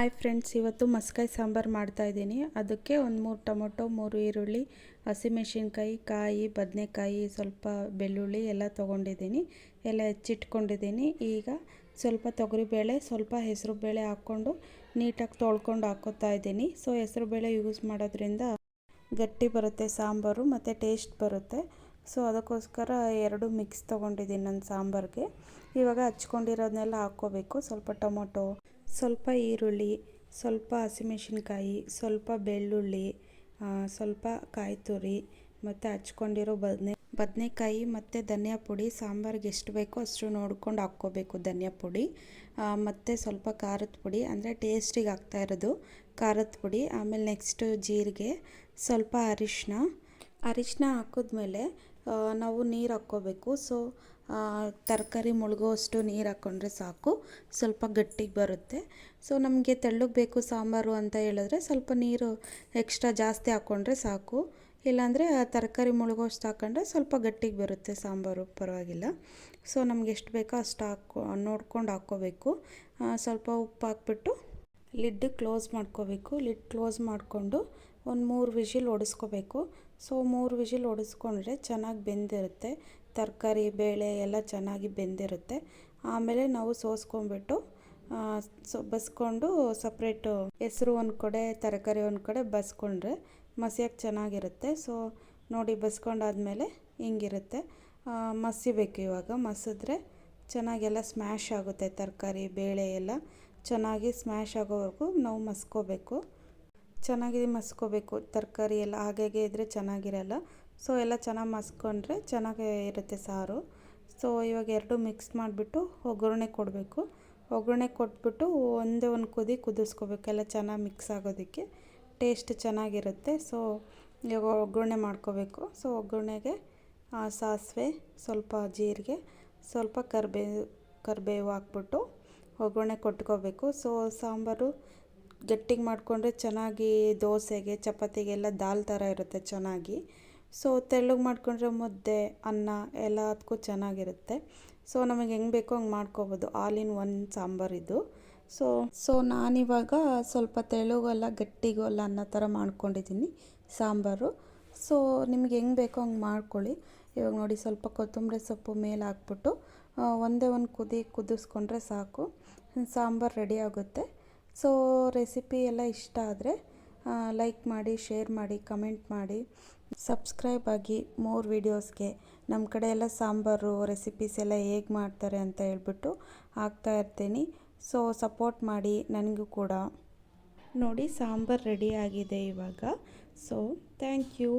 Hi friends ಇವತ್ತು ಮಸ್ಕಾಯಿ ಸಾಂಬಾರು ಮಾಡ್ತಾಯಿದ್ದೀನಿ ಅದಕ್ಕೆ ಒಂದು ಮೂರು ಟೊಮೊಟೊ, ಮೂರು ಈರುಳ್ಳಿ ಹಸಿಮೆಣಸಿನ್ಕಾಯಿ ಕಾಯಿ, ಬದನೆಕಾಯಿ, ಸ್ವಲ್ಪ ಬೆಳ್ಳುಳ್ಳಿ ಎಲ್ಲ ತೊಗೊಂಡಿದ್ದೀನಿ. ಎಲ್ಲ ಹೆಚ್ಚಿಟ್ಕೊಂಡಿದ್ದೀನಿ. ಈಗ ಸ್ವಲ್ಪ ತೊಗರಿಬೇಳೆ, ಸ್ವಲ್ಪ ಹೆಸರು ಬೇಳೆ ಹಾಕ್ಕೊಂಡು ನೀಟಾಗಿ ತೊಳ್ಕೊಂಡು ಹಾಕೋತಾ ಇದ್ದೀನಿ. ಸೊ ಹೆಸರು ಬೇಳೆ ಯೂಸ್ ಮಾಡೋದ್ರಿಂದ ಗಟ್ಟಿ ಬರುತ್ತೆ ಸಾಂಬಾರು ಮತ್ತು ಟೇಸ್ಟ್ ಬರುತ್ತೆ. ಸೊ ಅದಕ್ಕೋಸ್ಕರ ಎರಡು ಮಿಕ್ಸ್ ತೊಗೊಂಡಿದ್ದೀನಿ ನನ್ನ ಸಾಂಬಾರಿಗೆ. ಇವಾಗ ಹಚ್ಕೊಂಡಿರೋದನ್ನೆಲ್ಲ ಹಾಕ್ಕೋಬೇಕು. ಸ್ವಲ್ಪ ಟೊಮೊಟೊ ಸ್ವಲ್ಪ ಈರುಳ್ಳಿ, ಸ್ವಲ್ಪ ಹಸಿಮೆಣ್ಸಿನ್ಕಾಯಿ, ಸ್ವಲ್ಪ ಬೆಳ್ಳುಳ್ಳಿ ಸ್ವಲ್ಪ ಕಾಯಿ ತುರಿ ಮತ್ತು ಹಚ್ಕೊಂಡಿರೋ ಬದನೆ, ಬದನೆಕಾಯಿ ಮತ್ತು ಧನಿಯಾ ಪುಡಿ. ಸಾಂಬಾರಿಗೆ ಎಷ್ಟು ಬೇಕೋ ಅಷ್ಟು ನೋಡ್ಕೊಂಡು ಹಾಕ್ಕೋಬೇಕು ಧನಿಯಾ ಪುಡಿ. ಮತ್ತು ಸ್ವಲ್ಪ ಖಾರದ ಪುಡಿ. ಅಂದರೆ ಟೇಸ್ಟಿಗೆ ಹಾಕ್ತಾ ಇರೋದು ಖಾರದ ಪುಡಿ. ಆಮೇಲೆ ನೆಕ್ಸ್ಟು ಜೀರಿಗೆ, ಸ್ವಲ್ಪ ಅರಿಶಿನ ಅರಿಶಿನ ಹಾಕಿದ್ಮೇಲೆ ನಾವು ನೀರು ಹಾಕ್ಕೋಬೇಕು. ಸೊ ತರಕಾರಿ ಮುಳುಗೋವಷ್ಟು ನೀರು ಹಾಕ್ಕೊಂಡ್ರೆ ಸಾಕು. ಸ್ವಲ್ಪ ಗಟ್ಟಿಗೆ ಬರುತ್ತೆ. ಸೊ ನಮಗೆ ತೆಳ್ಳಗೆ ಬೇಕು ಸಾಂಬಾರು ಅಂತ ಹೇಳಿದ್ರೆ ಸ್ವಲ್ಪ ನೀರು ಎಕ್ಸ್ಟ್ರಾ ಜಾಸ್ತಿ ಹಾಕ್ಕೊಂಡ್ರೆ ಸಾಕು. ಇಲ್ಲಾಂದರೆ ತರಕಾರಿ ಮುಳುಗೋಷ್ಟು ಹಾಕ್ಕೊಂಡ್ರೆ ಸ್ವಲ್ಪ ಗಟ್ಟಿಗೆ ಬರುತ್ತೆ ಸಾಂಬಾರು. ಪರವಾಗಿಲ್ಲ. ಸೊ ನಮ್ಗೆ ಎಷ್ಟು ಬೇಕೋ ಅಷ್ಟು ಹಾಕೋ ನೋಡ್ಕೊಂಡು ಹಾಕ್ಕೋಬೇಕು. ಸ್ವಲ್ಪ ಉಪ್ಪು ಹಾಕ್ಬಿಟ್ಟು ಲಿಡ್ ಕ್ಲೋಸ್ ಮಾಡ್ಕೋಬೇಕು. ಲಿಡ್ ಕ್ಲೋಸ್ ಮಾಡಿಕೊಂಡು ಒಂದು ಮೂರು ವಿಷಿಲ್ ಹೊಡೆಸ್ಕೋಬೇಕು ಸೊ, ಮೂರು ವಿಷಿಲ್ ಹೊಡೆಸ್ಕೊಂಡ್ರೆ ಚೆನ್ನಾಗಿ ಬೆಂದಿರುತ್ತೆ. ತರಕಾರಿ, ಬೇಳೆ ಎಲ್ಲ ಚೆನ್ನಾಗಿ ಬೆಂದಿರುತ್ತೆ. ಆಮೇಲೆ ನಾವು ಸೋಸ್ಕೊಂಬಿಟ್ಟು ಸೊ, ಬಸ್ಕೊಂಡು ಸಪ್ರೇಟು ಹೆಸ್ರು ಒಂದು ಕಡೆ, ತರಕಾರಿ ಒಂದು ಕಡೆ ಬಸ್ಕೊಂಡ್ರೆ ಮಸಿಯೋಕ್ಕೆ ಚೆನ್ನಾಗಿರುತ್ತೆ. ಸೊ, ನೋಡಿ ಬಸ್ಕೊಂಡಾದಮೇಲೆ ಹಿಂಗಿರುತ್ತೆ. ಮಸಿಬೇಕು ಇವಾಗ. ಮಸಿದ್ರೆ ಚೆನ್ನಾಗೆಲ್ಲ ಸ್ಮ್ಯಾಶ್ ಆಗುತ್ತೆ. ತರಕಾರಿ, ಬೇಳೆ ಎಲ್ಲ ಚೆನ್ನಾಗಿ ಸ್ಮ್ಯಾಶ್ ಆಗೋವರೆಗೂ ನಾವು ಮಸ್ಕೋಬೇಕು. ಚೆನ್ನಾಗಿ ಮಸ್ಕೋಬೇಕು. ತರಕಾರಿ ಎಲ್ಲ ಹಾಗೆ ಇದ್ದರೆ ಚೆನ್ನಾಗಿರಲ್ಲ. ಸೊ ಎಲ್ಲ ಚೆನ್ನಾಗಿ ಮಸ್ಕೊಂಡ್ರೆ ಚೆನ್ನಾಗಿ ಇರುತ್ತೆ ಸಾರು. ಸೊ ಇವಾಗ ಎರಡು ಮಿಕ್ಸ್ ಮಾಡಿಬಿಟ್ಟು ಒಗ್ಗರಣೆ ಕೊಡಬೇಕು. ಒಗ್ಗರಣೆ ಕೊಟ್ಬಿಟ್ಟು ಒಂದೇ ಒಂದು ಕುದಿ ಕುದಿಸ್ಕೋಬೇಕು. ಎಲ್ಲ ಚೆನ್ನಾಗಿ ಮಿಕ್ಸ್ ಆಗೋದಕ್ಕೆ. ಟೇಸ್ಟ್ ಚೆನ್ನಾಗಿರುತ್ತೆ. ಸೊ ಇವಾಗ ಒಗ್ಗರಣೆ ಮಾಡ್ಕೋಬೇಕು. ಸೊ ಒಗ್ಗರಣೆಗೆ ಸಾಸಿವೆ, ಸ್ವಲ್ಪ ಜೀರಿಗೆ, ಸ್ವಲ್ಪ ಕರಿಬೇವು ಕರಿಬೇವು ಹಾಕ್ಬಿಟ್ಟು ಒಗ್ಗರಣೆ ಕೊಟ್ಕೋಬೇಕು. ಸೊ ಸಾಂಬಾರು ಗಟ್ಟಿಗೆ ಮಾಡಿಕೊಂಡ್ರೆ ಚೆನ್ನಾಗಿ ದೋಸೆಗೆ, ಚಪಾತಿಗೆಲ್ಲ ದಾಲ್ ಥರ ಇರುತ್ತೆ ಚೆನ್ನಾಗಿ. ಸೊ ತೆಳ್ಳಗೆ ಮಾಡಿಕೊಂಡ್ರೆ ಮುದ್ದೆ, ಅನ್ನ ಎಲ್ಲದಕ್ಕೂ ಚೆನ್ನಾಗಿರುತ್ತೆ. ಸೊ ನಮಗೆ ಹೆಂಗೆ ಬೇಕೋ ಹಂಗೆ ಮಾಡ್ಕೋಬೋದು. ಆಲ್ ಇನ್ ಒನ್ ಸಾಂಬಾರು ಇದು. ಸೊ ಸೊ ನಾನಿವಾಗ ಸ್ವಲ್ಪ ತೆಳುಗಲ್ಲ ಗಟ್ಟಿಗೂ ಅಲ್ಲ ಅನ್ನೋ ಥರ ಮಾಡ್ಕೊಂಡಿದ್ದೀನಿ ಸಾಂಬಾರು. ಸೊ ನಿಮ್ಗೆ ಹೆಂಗೆ ಬೇಕೋ ಹಂಗೆ ಮಾಡ್ಕೊಳ್ಳಿ. ಇವಾಗ ನೋಡಿ, ಸ್ವಲ್ಪ ಕೊತ್ತಂಬರಿ ಸೊಪ್ಪು ಮೇಲೆ ಹಾಕ್ಬಿಟ್ಟು ಒಂದೇ ಒಂದು ಕುದಿ ಕುದಿಸ್ಕೊಂಡ್ರೆ ಸಾಕು. ಸಾಂಬಾರು ರೆಡಿ ಆಗುತ್ತೆ. ಸೊ ರೆಸಿಪಿ ಎಲ್ಲ ಇಷ್ಟ ಆದರೆ ಲೈಕ್ ಮಾಡಿ ಶೇರ್ ಮಾಡಿ ಕಮೆಂಟ್ ಮಾಡಿ. ಸಬ್ಸ್ಕ್ರೈಬ್ ಆಗಿ ಮೋರ್ ವೀಡಿಯೋಸ್ಗೆ ನಮ್ಮ ಕಡೆ ಎಲ್ಲ ಸಾಂಬಾರು ರೆಸಿಪೀಸ್ ಎಲ್ಲ ಹೇಗೆ ಮಾಡ್ತಾರೆ ಅಂತ ಹೇಳ್ಬಿಟ್ಟು ಹಾಕ್ತಾ ಇರ್ತೀನಿ. ಸೊ ಸಪೋರ್ಟ್ ಮಾಡಿ ನನಗೂ ಕೂಡ. ನೋಡಿ, ಸಾಂಬಾರು ರೆಡಿ ಆಗಿದೆ ಇವಾಗ. So thank you